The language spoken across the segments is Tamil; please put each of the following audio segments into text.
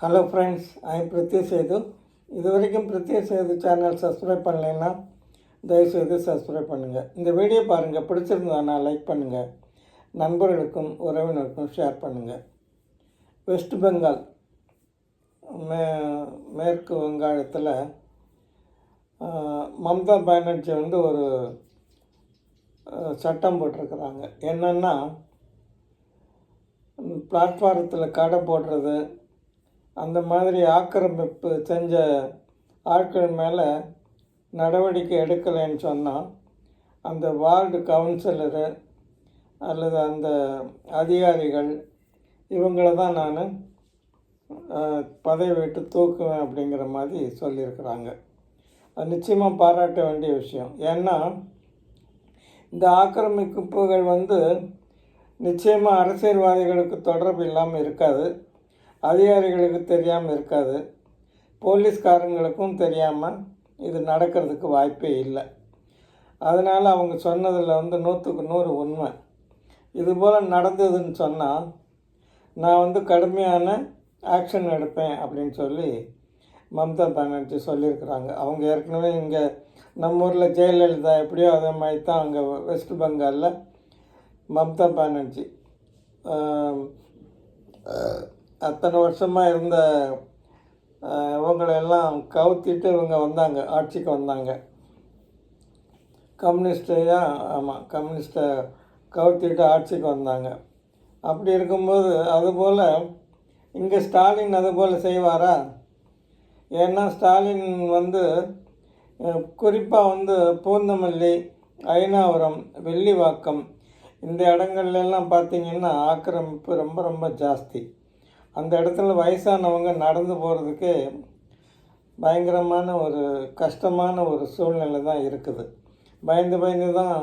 Hello friends I Prithya Sethu இது வரைக்கும் பிரித்யா சேது சேனல் சப்ஸ்கிரைப் பண்ணலைன்னா தயவுசெய்து சப்ஸ்கிரைப் பண்ணுங்கள் இந்த வீடியோ பாருங்கள் பிடிச்சிருந்ததுன்னா லைக் பண்ணுங்கள் நண்பர்களுக்கும் உறவினருக்கும் ஷேர் பண்ணுங்கள் வெஸ்ட் பெங்கால் மே மேற்கு வங்காளத்தில் மம்தா பானர்ஜி வந்து ஒரு சட்டம் போட்டிருக்கிறாங்க. என்னென்னா பிளாட்ஃபாரத்தில் கடை போடுறது அந்த மாதிரி ஆக்கிரமிப்பு செஞ்ச ஆட்கள் மேலே நடவடிக்கை எடுக்கலைன்னு சொன்னால் அந்த வார்டு கவுன்சிலரு அல்லது அந்த அதிகாரிகள் இவங்கள தான் நான் பதவி விட்டு தூக்குவேன் அப்படிங்கிற மாதிரி சொல்லியிருக்கிறாங்க. அது நிச்சயமாக பாராட்ட வேண்டிய விஷயம். ஏன்னா இந்த ஆக்கிரமிப்புகள் வந்து நிச்சயமாக அரசியல்வாதிகளுக்கு தொடர்பு இல்லாமல் இருக்காது. அதிகாரிகளுக்கு தெரியாமல் இருக்காது. போலீஸ்காரங்களுக்கும் தெரியாமல் இது நடக்கிறதுக்கு வாய்ப்பே இல்லை. அதனால் அவங்க சொன்னதில் வந்து நூற்றுக்கு நூறு உண்மை. இது போல் நடந்ததுன்னு சொன்னால் நான் வந்து கடுமையான ஆக்ஷன் எடுப்பேன் அப்படின்னு சொல்லி மம்தா பானர்ஜி சொல்லியிருக்கிறாங்க. அவங்க ஏற்கனவே இங்கே நம்ம ஊரில் ஜெயலலிதா எப்படியோ அதே மாதிரி தான் அங்கே வெஸ்ட் பெங்காலில் மம்தா பானர்ஜி. அத்தனை வருஷமாக இருந்த இவங்களெல்லாம் கவுத்திட்டு இவங்க வந்தாங்க ஆட்சிக்கு வந்தாங்க. கம்யூனிஸ்டையா ஆமாம் கம்யூனிஸ்ட்டை கவுத்திட்டு ஆட்சிக்கு வந்தாங்க. அப்படி இருக்கும்போது அதுபோல் இங்கே ஸ்டாலின் அதுபோல் செய்வாரா? ஏன்னா ஸ்டாலின் வந்து குறிப்பாக வந்து பூந்தமல்லி ஐநாவரம் வெள்ளிவாக்கம் இந்த இடங்கள்லாம் பார்த்திங்கன்னா ஆக்கிரமிப்பு ரொம்ப ரொம்ப ஜாஸ்தி. அந்த இடத்துல வயசானவங்க நடந்து போகிறதுக்கே பயங்கரமான ஒரு கஷ்டமான ஒரு சூழ்நிலை தான் இருக்குது. பயந்து பயந்து தான்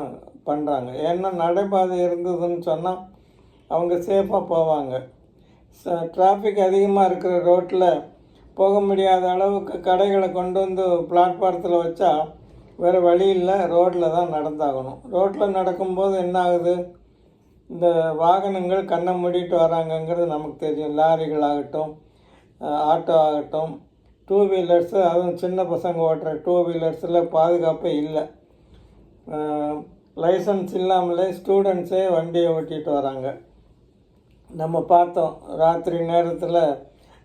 பண்ணுறாங்க ஏன்னா நடைபாதை இருந்ததுன்னு சொன்னால் அவங்க சேஃபாக போவாங்க. டிராஃபிக் அதிகமாக இருக்கிற ரோட்டில் போக முடியாத அளவுக்கு கடைகளை கொண்டு வந்து பிளாட்ஃபாரத்தில் வச்சா வேறு வழி இல்லை ரோட்டில் தான் நடந்தாகணும். ரோட்டில் நடக்கும்போது என்ன ஆகுது? இந்த வாகனங்கள் கண்ணை மூடிட்டு வராங்கங்கிறது நமக்கு தெரியும். லாரிகள் ஆகட்டும் ஆட்டோ ஆகட்டும் டூ வீலர்ஸு அதுவும் சின்ன பசங்க ஓட்டுற டூ வீலர்ஸில் பாதுகாப்பே இல்லை. லைசன்ஸ் இல்லாமலே ஸ்டூடெண்ட்ஸே வண்டியை ஓட்டிகிட்டு வராங்க. நம்ம பார்த்தோம் ராத்திரி நேரத்தில்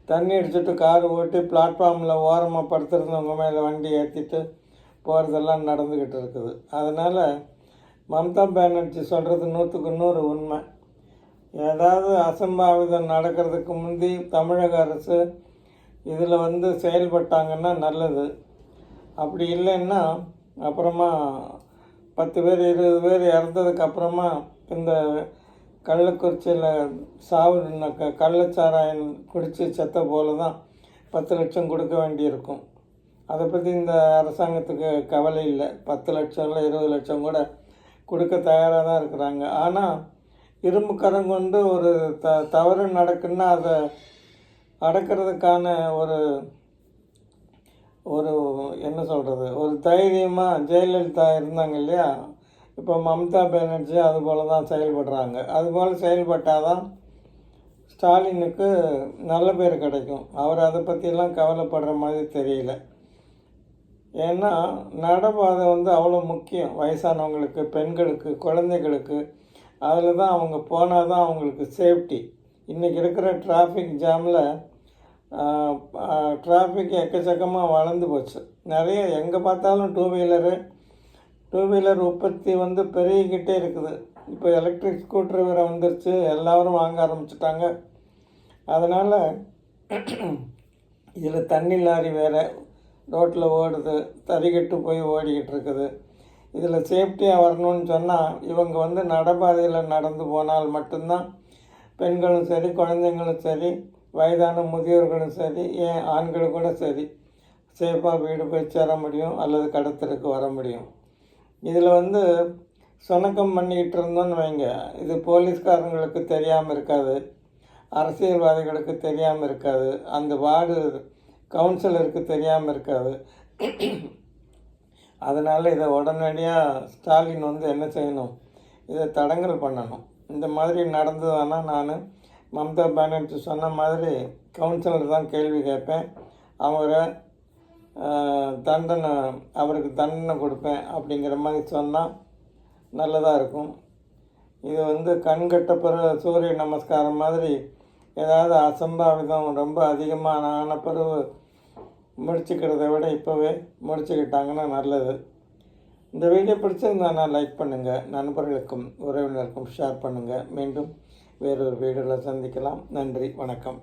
தண்ணி அடிச்சுட்டு கார் ஓட்டி பிளாட்ஃபார்மில் ஓரமாக படுத்துருந்தவங்க மேலே வண்டி ஏற்றிட்டு போகிறதெல்லாம் நடந்துக்கிட்டு இருக்குது. அதனால் மம்தா பானர்ஜி சொல்கிறது நூற்றுக்கு நூறு உண்மை. ஏதாவது அசம்பாவிதம் நடக்கிறதுக்கு முந்தி தமிழக அரசு இதில் வந்து செயல்பட்டாங்கன்னா நல்லது. அப்படி இல்லைன்னா அப்புறமா பத்து பேர் இருபது பேர் இறந்ததுக்கு அப்புறமா இந்த கள்ளக்குறிச்சியில் சாவுன க- கள்ளச்சாராயம் குடித்து செத்த போல தான் பத்து லட்சம் கொடுக்க வேண்டியிருக்கும். அதை பற்றி இந்த அரசாங்கத்துக்கு கவலை இல்லை. பத்து லட்சம் இல்லை இருபது லட்சம் கூட கொடுக்க தயாராக தான் இருக்கிறாங்க. ஆனால் இரும்பு கரம் கொண்டு ஒரு த தவறு நடக்குன்னா அதை அடக்கிறதுக்கான ஒரு ஒரு என்ன சொல்கிறது ஒரு தைரியமாக ஜெயலலிதா இருந்தாங்க இல்லையா? இப்போ மம்தா பானர்ஜி அதுபோல் தான் செயல்படுறாங்க. அதுபோல் செயல்பட்டால் தான் ஸ்டாலினுக்கு நல்ல பேர் கிடைக்கும். அவர் அதை பற்றிலாம் கவலைப்படுற மாதிரி தெரியல. ஏன்னா நடைபாதை வந்து அவ்வளோ முக்கியம். வயசானவங்களுக்கு பெண்களுக்கு குழந்தைகளுக்கு. அதில் தான் அவங்க போனால் தான் அவங்களுக்கு சேஃப்டி இன்றைக்கி இருக்கிற டிராஃபிக் ஜாமில் டிராஃபிக் எக்கச்சக்கமாக வளர்ந்து போச்சு. நிறைய எங்கே பார்த்தாலும் டூ வீலரு டூ வீலர் உற்பத்தி வந்து பெருகிக்கிட்டே இருக்குது. இப்போ எலக்ட்ரிக் ஸ்கூட்டர் வேறு வந்துருச்சு. எல்லோரும் வாங்க ஆரம்பிச்சிட்டாங்க. அதனால் இதில் தண்ணி லாரி வேறு ரோட்டில் ஓடுது தறிகட்டு போய் ஓடிக்கிட்டு இருக்குது. இதில் சேஃப்டியாக வரணும்னு சொன்னால் இவங்க வந்து நடைபாதையில் நடந்து போனால் மட்டும்தான் பெண்களும் சரி குழந்தைங்களும் சரி வயதான முதியோர்களும் சரி ஏன் ஆண்களும் கூட சரி சேஃபாக வீடு போய் சேர முடியும் அல்லது கடத்தலுக்கு வர முடியும். இதில் வந்து சுணக்கம் பண்ணிக்கிட்டு இருந்தோம்னு வைங்க. இது போலீஸ்காரங்களுக்கு தெரியாமல் இருக்காது. அரசியல்வாதிகளுக்கு தெரியாமல் இருக்காது. அந்த வார்டு கவுன்சிலருக்கு தெரியாமல் இருக்காது. அதனால் இதை உடனடியாக ஸ்டாலின் வந்து என்ன செய்யணும்? இதை தடங்கல் பண்ணணும். இந்த மாதிரி நடந்ததுன்னா நான் மம்தா பானர்ஜி சொன்ன மாதிரி கவுன்சிலர் தான் கேள்வி கேட்பேன். அவரை தண்டனை அவருக்கு தண்டனை கொடுப்பேன் அப்படிங்கிற மாதிரி சொன்னால் நல்லதாக இருக்கும். இது வந்து கண்கட்ட பிறகு சூரிய நமஸ்காரம் மாதிரி ஏதாவது அசம்பாவிதம் ரொம்ப அதிகமான ஆன பிறகு முடிச்சுக்கிறத விட இப்போவே முடிச்சுக்கிட்டாங்கன்னா நல்லது. இந்த வீடியோ பிடிச்சிருந்தானா லைக் பண்ணுங்கள் நண்பர்களுக்கும் உறவினருக்கும் ஷேர் பண்ணுங்கள் மீண்டும் வேறொரு வீடியோவில் சந்திக்கலாம். நன்றி வணக்கம்.